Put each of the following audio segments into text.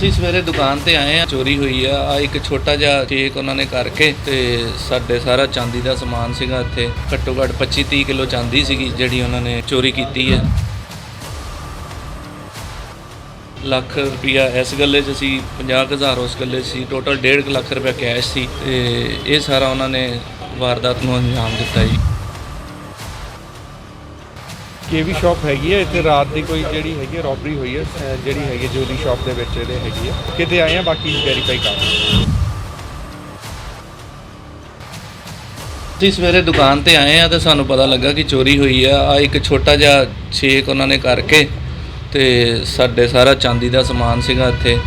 ਅਸੀਂ ਸਵੇਰੇ ਦੁਕਾਨ ਤੇ ਆਏ ਆ, ਚੋਰੀ ਹੋਈ ਆ ਆ ਇੱਕ ਛੋਟਾ ਜਿਹਾ ਕੇਕ ਉਹਨਾਂ ਨੇ ਕਰਕੇ ਤੇ ਸਾਡੇ ਸਾਰਾ ਚਾਂਦੀ ਦਾ ਸਮਾਨ ਸੀਗਾ ਇੱਥੇ। ਘੱਟੋ ਘੱਟ 25 30 ਕਿਲੋ ਚਾਂਦੀ ਸੀਗੀ ਜਿਹੜੀ ਉਹਨਾਂ ਨੇ ਚੋਰੀ ਕੀਤੀ ਹੈ ਲੱਖ ਰੁਪਿਆ ਇਸ ਗੱਲੇ 'ਚ ਸੀ 50000 ਉਸ ਗੱਲੇ 'ਚ ਸੀ ਟੋਟਲ 1.5 ਲੱਖ ਰੁਪਇਆ ਕੈਸ਼ ਸੀ ਤੇ ਇਹ ਸਾਰਾ ਉਹਨਾਂ ਨੇ ਵਾਰਦਾਤ ਨੂੰ ਅੰਜਾਮ ਦਿੱਤਾ ਜੀ। ਕੇਵੀ ਸ਼ਾਪ ਹੈਗੀ ਹੈ, ਇੱਥੇ ਰਾਤ ਦੀ ਕੋਈ ਜਿਹੜੀ ਹੈਗੀ ਹੈ ਰੋਬਰੀ ਹੋਈ ਹੈ, ਅਹ ਜਿਹੜੀ ਹੈਗੀ ਜੋਲੀ ਸ਼ਾਪ ਦੇ ਵਿੱਚ ਇਹਦੇ ਹੈਗੀ ਹੈ, ਕਿਤੇ ਆਏ ਆ, ਬਾਕੀ ਵੈਰੀਫਾਈ ਕਰ ਰਹੇ ਹਾਂ। ਅਸੀਂ ਸਵੇਰੇ ਦੁਕਾਨ ਤੇ ਆਏ ਆ ਤੇ ਸਾਨੂੰ ਪਤਾ ਲੱਗਾ ਕਿ ਚੋਰੀ ਹੋਈ ਆ। ਆ ਇੱਕ ਛੋਟਾ ਜਿਹਾ ਛੇਕ ਉਹਨਾਂ ਨੇ ਕਰਕੇ ਤੇ ਸਾਡੇ ਸਾਰਾ ਚਾਂਦੀ ਦਾ ਸਮਾਨ ਸੀਗਾ ਇੱਥੇ।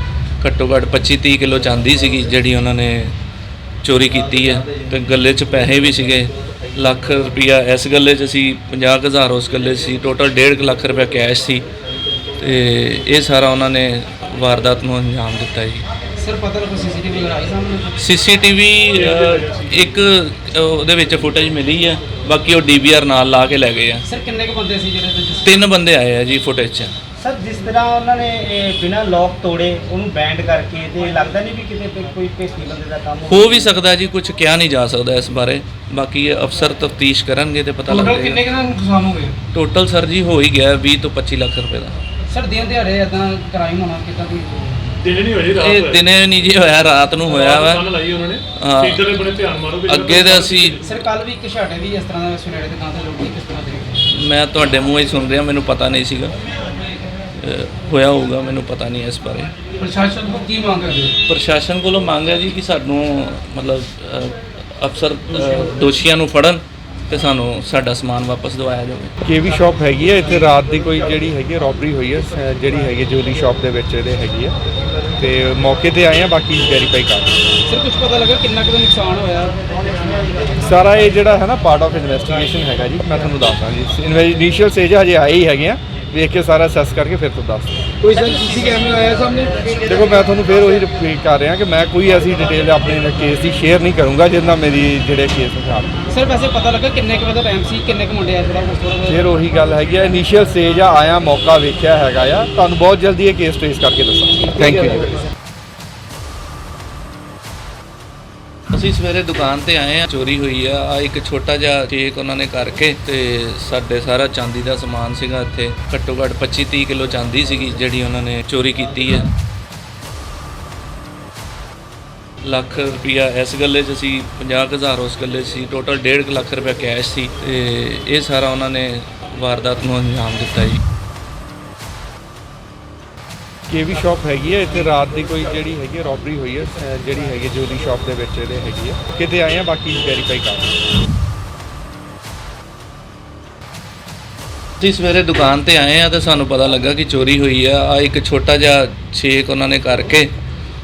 ਘੱਟੋ ਘੱਟ 25 30 ਕਿਲੋ ਚਾਂਦੀ ਸੀਗੀ ਜਿਹੜੀ ਉਹਨਾਂ ਨੇ ਚੋਰੀ ਕੀਤੀ ਹੈ ਤੇ ਗੱਲੇ 'ਚ ਪੈਸੇ ਵੀ ਸੀਗੇ। ਲੱਖ ਰੁਪਿਆ ਇਸ ਗੱਲੇ 'ਚ ਸੀ 50000 ਉਸ ਗੱਲੇ 'ਚ ਸੀ ਟੋਟਲ 1.5 ਲੱਖ ਰੁਪਇਆ ਕੈਸ਼ ਸੀ ਤੇ ਇਹ ਸਾਰਾ ਉਹਨਾਂ ਨੇ ਵਾਰਦਾਤ ਨੂੰ ਅੰਜਾਮ ਦਿੱਤਾ ਜੀ। ਸਰ ਪਤਾ ਲੱਗਾ ਸੀਸੀਟੀਵੀ ਵਗੈਰਾ ਆਈ ਸਾਹਮਣੇ ਸੀਸੀਟੀਵੀ ਇੱਕ ਉਹਦੇ ਵਿੱਚ ਫੁਟੇਜ ਮਿਲੀ ਹੈ ਬਾਕੀ ਉਹ ਡੀਵੀਆਰ ਨਾਲ ਲਾ ਕੇ ਲੈ ਗਏ ਆ। ਸਰ ਕਿੰਨੇ ਕੁ ਬੰਦੇ ਸੀ ਜਿਹੜੇ ਤੁਸੀਂ ਤਿੰਨ ਬੰਦੇ ਆਏ ਆ ਜੀ ਫੁਟੇਜ 'ਚ। ਸਰ ਜਿਸ ਤਰ੍ਹਾਂ ਉਹਨਾਂ ਨੇ ਇਹ ਬਿਨਾਂ ਲੋਕ ਤੋੜੇ ਉਹਨੂੰ ਬੈਂਡ ਕਰਕੇ ਤੇ ਲੱਗਦਾ ਨਹੀਂ ਵੀ ਕਿਤੇ ਤੇ ਕੋਈ ਭੇਤੀ ਬੰਦੇ ਦਾ ਕੰਮ ਹੋ ਵੀ ਸਕਦਾ ਜੀ ਕੁਝ ਕਿਹਾ ਨਹੀਂ ਜਾ ਸਕਦਾ ਇਸ ਬਾਰੇ। ਬਾਕੀ ਇਹ ਅਫਸਰ ਤਫਤੀਸ਼ ਕਰਨਗੇ ਤੇ ਪਤਾ ਟੋਟਲ ਲੱਗੇਗਾ। ਕਿੰਨੇ ਕੁ ਦਾ ਨੁਕਸਾਨ ਹੋ ਗਿਆ? ਟੋਟਲ ਸਰ ਜੀ ਹੋ ਹੀ ਗਿਆ 20 ਤੋਂ 25 ਲੱਖ ਰੁਪਏ ਦਾ। ਸਰ ਦਿਨ ਦਿਹਾੜੇ ਇਦਾਂ ਕ੍ਰਾਈਮ ਹੋਣਾ ਕਿਦਾਂ ਦੀ ਦਿਨੇ ਨਹੀਂ ਹੋਈ ਰਾਤ ਇਹ ਦਿਨੇ ਨਹੀਂ ਜੀ ਹੋਇਆ ਰਾਤ ਨੂੰ ਹੋਇਆ ਵਾ। ਦੁਕਾਨ ਲਾਈ ਉਹਨਾਂ ਨੇ। ਹਾਂ। ਸੀਟਰ ਦੇ ਬੜੇ ਧਿਆਨ ਮਾਰੋਗੇ ਅੱਗੇ ਤੇ ਅਸੀਂ ਸਰ ਕੱਲ ਵੀ ਇੱਕ ਛਾਟੇ ਦੀ ਇਸ ਤਰ੍ਹਾਂ ਦਾ ਸਵੇਰੇ ਦੁਕਾਨ ਤੇ ਲੋਕੀ ਕਿਸ ਤਰ੍ਹਾਂ ਦੇ ਮੈਂ ਤੁਹਾਡੇ ਮੂੰਹੋਂ ਹੀ ਸੁਣ ਰਿਹਾ ਮੈਨੂੰ ਪਤਾ ਨਹੀਂ ਸੀਗਾ। ਹੋਇਆ ਹੋਊਗਾ ਮੈਨੂੰ ਪਤਾ ਨਹੀਂ ਇਸ ਬਾਰੇ। ਪ੍ਰਸ਼ਾਸਨ ਤੋਂ ਕੀ ਮੰਗ ਕਰਦੇ ਹੋ? ਪ੍ਰਸ਼ਾਸਨ ਕੋਲੋਂ ਮੰਗ ਹੈ ਜੀ ਕਿ ਸਾਨੂੰ ਮਤਲਬ ਅ, ਅਫਸਰ ਅ, ਦੋਸ਼ੀਆਂ ਨੂੰ ਫੜਨ ਤੇ ਸਾਨੂੰ ਸਾਡਾ ਸਮਾਨ ਵਾਪਸ ਦਿਵਾਇਆ ਜਾਵੇ। ਕੇਵੀ ਸ਼ਾਪ ਹੈਗੀ ਹੈ ਇੱਥੇ ਰਾਤ ਦੀ ਕੋਈ ਜਿਹੜੀ ਹੈਗੀ ਰੋਬਰੀ ਹੋਈ ਹੈ ਜਿਹੜੀ ਹੈਗੀ ਜੋਲੀ ਸ਼ਾਪ ਦੇ ਵਿੱਚ ਇਹਦੇ ਹੈਗੀ ਹੈ ਤੇ ਮੌਕੇ ਤੇ ਆਏ ਆ ਬਾਕੀ ਵੈਰੀਫਾਈ ਕਰ ਰਹੇ ਹਾਂ। ਸਰ ਕੁਝ ਪਤਾ ਲੱਗਾ ਕਿੰਨਾ ਕੁ ਦਾ ਨੁਕਸਾਨ ਹੋਇਆ? ਸਾਰਾ ਇਹ ਜਿਹੜਾ ਹੈ ਨਾ ਪਾਰਟ ਆਫ ਇਨਵੈਸਟੀਗੇਸ਼ਨ ਹੈਗਾ ਜੀ ਮੈਂ ਤੁਹਾਨੂੰ ਦੱਸਦਾ ਜੀ। ਇਨੀਸ਼ੀਅਲ ਸਟੇਜ ਹਜੇ ਆਏ ਹੀ ਹੈਗੇ ਆ। ਵੇਖ ਕੇ ਸਾਰਾ ਅਸੈਸ ਕਰਕੇ ਫਿਰ ਤੁਹਾਨੂੰ ਦੱਸਦਾ ਕੋਈ ਸਰ ਸੀਸੀ ਕੈਮਰਾ ਆਇਆ ਸਾਹਮਣੇ? ਦੇਖੋ ਮੈਂ ਤੁਹਾਨੂੰ ਫਿਰ ਉਹੀ ਰਿਪੀਟ ਕਰ ਰਿਹਾ ਕਿ ਮੈਂ ਕੋਈ ਐਸੀ ਡਿਟੇਲ ਆਪਣੇ ਕੇਸ ਦੀ ਸ਼ੇਅਰ ਨਹੀਂ ਕਰੂੰਗਾ ਜਿਹਦੇ ਨਾਲ ਮੇਰੀ ਜਿਹੜੇ ਕੇਸ ਨੂੰ ਖਰਾਬ ਸਰ ਵੈਸੇ ਪਤਾ ਲੱਗਾ ਕਿੰਨੇ ਕੁ ਵਜੇ ਦਾ ਟਾਈਮ ਸੀ ਕਿੰਨੇ ਕੁ ਮੁੰਡੇ ਆਏ ਥੋੜਾ ਥੋੜਾ ਫਿਰ ਉਹੀ ਗੱਲ ਹੈਗੀ ਆ ਇਨੀਸ਼ੀਅਲ ਸਟੇਜ ਆ ਆਇਆ ਮੌਕਾ ਵੇਖਿਆ ਹੈਗਾ ਆ। ਤੁਹਾਨੂੰ ਬਹੁਤ ਜਲਦੀ ਇਹ ਕੇਸ ਟ੍ਰੇਸ ਕਰਕੇ ਦੱਸਾਂਗੇ। ਥੈਂਕ ਯੂ ਜੀ ਅਸੀਂ ਸਵੇਰੇ ਦੁਕਾਨ ਤੇ ਆਏ ਆ, ਚੋਰੀ ਹੋਈ ਆ ਆ ਇੱਕ ਛੋਟਾ ਜਿਹਾ ਕੇਕ ਉਹਨਾਂ ਨੇ ਕਰਕੇ ਤੇ ਸਾਡੇ ਸਾਰਾ ਚਾਂਦੀ ਦਾ ਸਮਾਨ ਸੀਗਾ ਇੱਥੇ। ਘੱਟੋ ਘੱਟ 25 30 ਕਿਲੋ ਚਾਂਦੀ ਸੀਗੀ ਜਿਹੜੀ ਉਹਨਾਂ ਨੇ ਚੋਰੀ ਕੀਤੀ ਹੈ ਲੱਖ ਰੁਪਿਆ ਇਸ ਗੱਲੇ 'ਚ ਸੀ 50000 ਉਸ ਗੱਲੇ 'ਚ ਸੀ ਟੋਟਲ 1.5 ਲੱਖ ਰੁਪਇਆ ਕੈਸ਼ ਸੀ ਤੇ ਇਹ ਸਾਰਾ ਉਹਨਾਂ ਨੇ ਵਾਰਦਾਤ ਨੂੰ ਅੰਜਾਮ ਦਿੱਤਾ ਜੀ। ਕੇਵੀ ਸ਼ਾਪ ਹੈਗੀ ਹੈ, ਇੱਥੇ ਰਾਤ ਦੀ ਕੋਈ ਜਿਹੜੀ ਹੈਗੀ ਰੋਬਰੀ ਹੋਈ ਹੈ, ਅਹ ਜਿਹੜੀ ਹੈਗੀ ਜੋਲੀ ਸ਼ਾਪ ਦੇ ਵਿੱਚ ਇਹਦੇ ਹੈਗੀ ਹੈ। ਕਿਤੇ ਆਏ ਆ, ਬਾਕੀ ਵੈਰੀਫਾਈ ਕਰ ਰਹੇ ਹਾਂ। ਅਸੀਂ ਸਵੇਰੇ ਦੁਕਾਨ ਤੇ ਆਏ ਆ ਤੇ ਸਾਨੂੰ ਪਤਾ ਲੱਗਾ ਕਿ ਚੋਰੀ ਹੋਈ ਆ। ਆ ਇੱਕ ਛੋਟਾ ਜਿਹਾ ਛੇਕ ਉਹਨਾਂ ਨੇ ਕਰਕੇ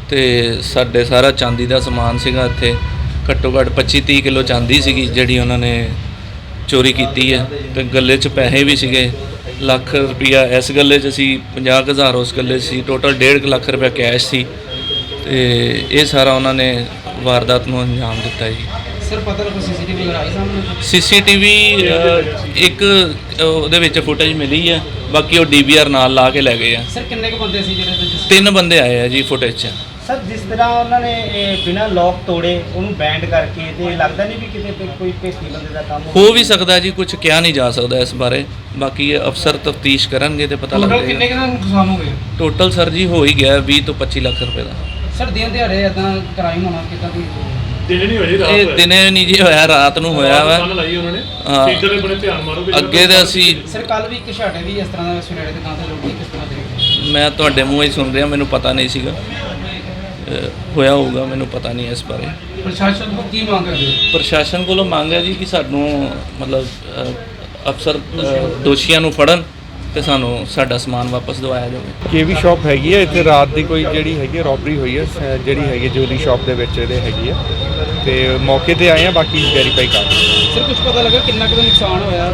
ਤੇ ਸਾਡੇ ਸਾਰਾ ਚਾਂਦੀ ਦਾ ਸਮਾਨ ਸੀਗਾ ਇੱਥੇ। ਘੱਟੋ ਘੱਟ 25 30 ਕਿਲੋ ਚਾਂਦੀ ਸੀਗੀ ਜਿਹੜੀ ਉਹਨਾਂ ਨੇ ਚੋਰੀ ਕੀਤੀ ਹੈ ਤੇ ਗੱਲੇ 'ਚ ਪੈਸੇ ਵੀ ਸੀਗੇ। ਲੱਖ ਰੁਪਿਆ ਇਸ ਗੱਲੇ 'ਚ ਸੀ 50000 ਉਸ ਗੱਲੇ 'ਚ ਸੀ ਟੋਟਲ 1.5 ਲੱਖ ਰੁਪਇਆ ਕੈਸ਼ ਸੀ। ਤੇ ਇਹ ਸਾਰਾ ਉਹਨਾਂ ਨੇ ਵਾਰਦਾਤ ਨੂੰ ਅੰਜਾਮ ਦਿੱਤਾ ਜੀ। ਸਰ ਪਤਾ ਲੱਗਾ ਸੀਸੀਟੀਵੀ ਆਈ ਸਾਹਮਣੇ? ਸੀਸੀਟੀਵੀ ਇੱਕ ਉਹਦੇ ਵਿੱਚ ਫੁਟੇਜ ਮਿਲੀ ਹੈ ਬਾਕੀ ਉਹ ਡੀਵੀਆਰ ਨਾਲ ਲਾ ਕੇ ਲੈ ਗਏ ਆ। ਸਰ ਕਿੰਨੇ ਕੁ ਬੰਦੇ ਸੀ ਜਿਹੜੇ ਤੁਸੀਂ ਤਿੰਨ ਬੰਦੇ ਆਏ ਆ ਜੀ ਫੁਟੇਜ 'ਚ। ਸਰ ਜਿਸ ਤਰ੍ਹਾਂ ਉਹਨਾਂ ਨੇ ਇਹ ਬਿਨਾਂ ਲੋਕ ਤੋੜੇ ਉਹਨੂੰ ਬੈਂਡ ਕਰਕੇ ਤੇ ਲੱਗਦਾ ਨਹੀਂ ਵੀ ਕਿਤੇ ਤੇ ਕੋਈ ਭੇਤੀ ਬੰਦੇ ਦਾ ਕੰਮ ਹੋ ਵੀ ਸਕਦਾ ਜੀ ਕੁਝ ਕਿਹਾ ਨਹੀਂ ਜਾ ਸਕਦਾ ਇਸ ਬਾਰੇ। ਬਾਕੀ ਇਹ ਅਫਸਰ ਤਫਤੀਸ਼ ਕਰਨਗੇ ਤੇ ਪਤਾ ਟੋਟਲ ਲੱਗੇਗਾ। ਕਿੰਨੇ ਕੁ ਦਾ ਨੁਕਸਾਨ ਹੋ ਗਿਆ? ਟੋਟਲ ਸਰ ਜੀ ਹੋ ਹੀ ਗਿਆ 20 ਤੋਂ 25 ਲੱਖ ਰੁਪਏ ਦਾ। ਸਰ ਦਿਨ ਦਿਹਾੜੇ ਇਦਾਂ ਕ੍ਰਾਈਮ ਹੋਣਾ ਕਿਦਾਂ ਦੀ ਦਿਨੇ ਨਹੀਂ ਹੋਈ ਰਾਤ ਇਹ ਦਿਨੇ ਨਹੀਂ ਜੀ ਹੋਇਆ ਰਾਤ ਨੂੰ ਹੋਇਆ ਵਾ। ਦੁਕਾਨ ਲਾਈ ਉਹਨਾਂ ਨੇ। ਹਾਂ। ਸੀਟਰ ਦੇ ਬੜੇ ਧਿਆਨ ਮਾਰੋਗੇ ਅੱਗੇ ਤੇ ਅਸੀਂ ਸਰ ਕੱਲ ਵੀ ਇੱਕ ਛਾਟੇ ਦੀ ਇਸ ਤਰ੍ਹਾਂ ਦਾ ਦੁਕਾਨ ਤੇ ਲੋਕੀ ਕਿਸ ਤਰ੍ਹਾਂ ਦੇ ਮੈਂ ਤੁਹਾਡੇ ਮੂੰਹੋਂ ਹੀ ਸੁਣ ਰਿਹਾ ਮੈਨੂੰ ਪਤਾ ਨਹੀਂ ਸੀਗਾ। ਹੋਇਆ ਹੋਊਗਾ ਮੈਨੂੰ ਪਤਾ ਨਹੀਂ ਇਸ ਬਾਰੇ। ਪ੍ਰਸ਼ਾਸਨ ਤੋਂ ਕੀ ਮੰਗ ਕਰਦੇ ਹੋ? ਪ੍ਰਸ਼ਾਸਨ ਕੋਲੋਂ ਮੰਗ ਹੈ ਜੀ ਕਿ ਸਾਨੂੰ ਮਤਲਬ ਅ, ਅਫਸਰ ਅ, ਦੋਸ਼ੀਆਂ ਨੂੰ ਫੜਨ ਤੇ ਸਾਨੂੰ ਸਾਡਾ ਸਮਾਨ ਵਾਪਸ ਦਿਵਾਇਆ ਜਾਵੇ। ਕੇਵੀ ਸ਼ਾਪ ਹੈਗੀ ਹੈ ਇੱਥੇ ਰਾਤ ਦੀ ਕੋਈ ਜਿਹੜੀ ਹੈਗੀ ਰੋਬਰੀ ਹੋਈ ਹੈ ਜਿਹੜੀ ਹੈਗੀ ਜੋਲੀ ਸ਼ਾਪ ਦੇ ਵਿੱਚ ਇਹਦੇ ਹੈਗੀ ਹੈ। ਤੇ ਮੌਕੇ ਤੇ ਆਏ ਆ ਬਾਕੀ ਵੈਰੀਫਾਈ ਕਰ ਰਹੇ ਹਾਂ। ਸਰ ਕੁਝ ਪਤਾ ਲੱਗਾ ਕਿੰਨਾ ਕੁ ਦਾ ਨੁਕਸਾਨ ਹੋਇਆ?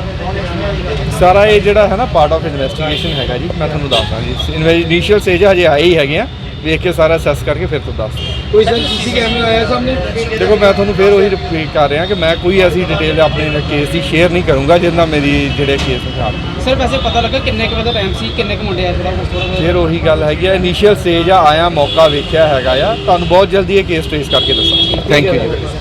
ਸਾਰਾ ਇਹ ਜਿਹੜਾ ਹੈ ਨਾ ਪਾਰਟ ਆਫ ਇਨਵੈਸਟੀਗੇਸ਼ਨ ਹੈਗਾ ਜੀ ਮੈਂ ਤੁਹਾਨੂੰ ਦੱਸਦਾ ਜੀ। ਇਨੀਸ਼ੀਅਲ ਸਟੇਜ ਹਜੇ ਆਏ ਹੀ ਹੈਗੇ ਆ। ਵੇਖ ਕੇ ਸਾਰਾ ਅਸੈਸ ਕਰਕੇ ਫਿਰ ਤੁਹਾਨੂੰ ਦੱਸਦਾ ਕੋਈ ਸਰ ਸੀਸੀ ਕੈਮਰਾ ਆਇਆ ਸਾਹਮਣੇ? ਦੇਖੋ ਮੈਂ ਤੁਹਾਨੂੰ ਫੇਰ ਉਹੀ ਰਿਪੀਟ ਕਰ ਰਿਹਾ ਕਿ ਮੈਂ ਕੋਈ ਐਸੀ ਡਿਟੇਲ ਆਪਣੇ ਕੇਸ ਦੀ ਸ਼ੇਅਰ ਨਹੀਂ ਕਰੂੰਗਾ ਜਿਹਦੇ ਨਾਲ ਮੇਰੀ ਜਿਹੜੇ ਕੇਸ ਖਰਾਬ ਸਰ ਵੈਸੇ ਪਤਾ ਲੱਗਾ ਕਿੰਨੇ ਕੁ ਵਜੇ ਦਾ ਟਾਈਮ ਸੀ ਕਿੰਨੇ ਕੁ ਮੁੰਡੇ ਆ ਜਿਹੜਾ ਉਸ ਥੋੜਾ ਫਿਰ ਉਹੀ ਗੱਲ ਹੈਗੀ ਆ ਇਨੀਸ਼ੀਅਲ ਸਟੇਜ ਆ ਆਇਆ ਮੌਕਾ ਵੇਖਿਆ ਹੈਗਾ ਆ। ਤੁਹਾਨੂੰ ਬਹੁਤ ਜਲਦੀ ਇਹ ਕੇਸ ਟ੍ਰੇਸ ਕਰਕੇ ਦੱਸਾਂਗੇ। ਥੈਂਕ ਯੂ ਜੀ।